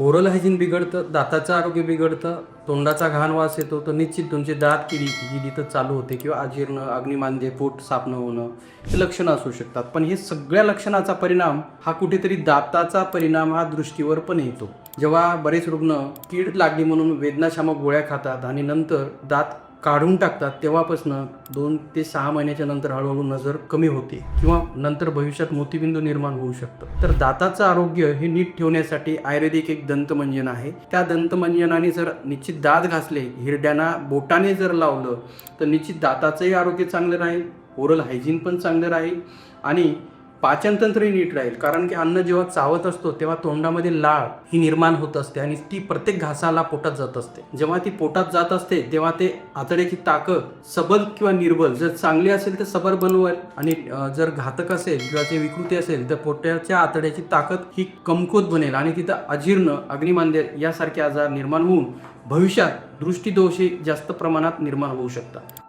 Oral hygiene बिघडतं दाताचं आरोग्य बिघडतं तोंडाचा घाण वास येतो तर निश्चित तुमचे दात किडी जी तर चालू होते किंवा अजीर्ण अग्निमांद्य पोट सापणं होणं हे लक्षणं असू शकतात. पण हे सगळ्या लक्षणाचा परिणाम हा कुठेतरी दाताचा परिणाम हा दृष्टीवर पण येतो. जेव्हा बरेच रुग्ण कीड लागली म्हणून वेदनाशामक गोळ्या खातात आणि नंतर दात काढून टाकतात तेव्हापासून दोन ते सहा महिन्याच्या नंतर हळूहळू नजर कमी होते किंवा नंतर भविष्यात मोतीबिंदू निर्माण होऊ शकतं. तर दाताचं आरोग्य हे नीट ठेवण्यासाठी आयुर्वेदिक एक दंतमंजन आहे. त्या दंतमंजनाने जर निश्चित दात घासले हिरड्यांना बोटाने जर लावलं तर निश्चित दाताचंही आरोग्य चांगलं राहील ओरल हायजीन पण चांगलं राहील आणि पाचनतंत्रही नीट राहील. कारण की अन्न जेव्हा चावत असतो तेव्हा तोंडामध्ये लाळ ही निर्माण होत असते आणि ती प्रत्येक घासाला पोटात जात असते. जेव्हा ती पोटात जात असते तेव्हा ते आतड्याची ताकद सबल किंवा निर्बल जर चांगली असेल तर सबल बनवेल आणि जर घातक असेल किंवा ते विकृती असेल तर पोटाच्या आतड्याची ताकद ही कमकुवत बनेल आणि तिथं अजीर्ण अग्निमांदेर यासारखे आजार निर्माण होऊन भविष्यात दृष्टीदोषही जास्त प्रमाणात निर्माण होऊ शकतात.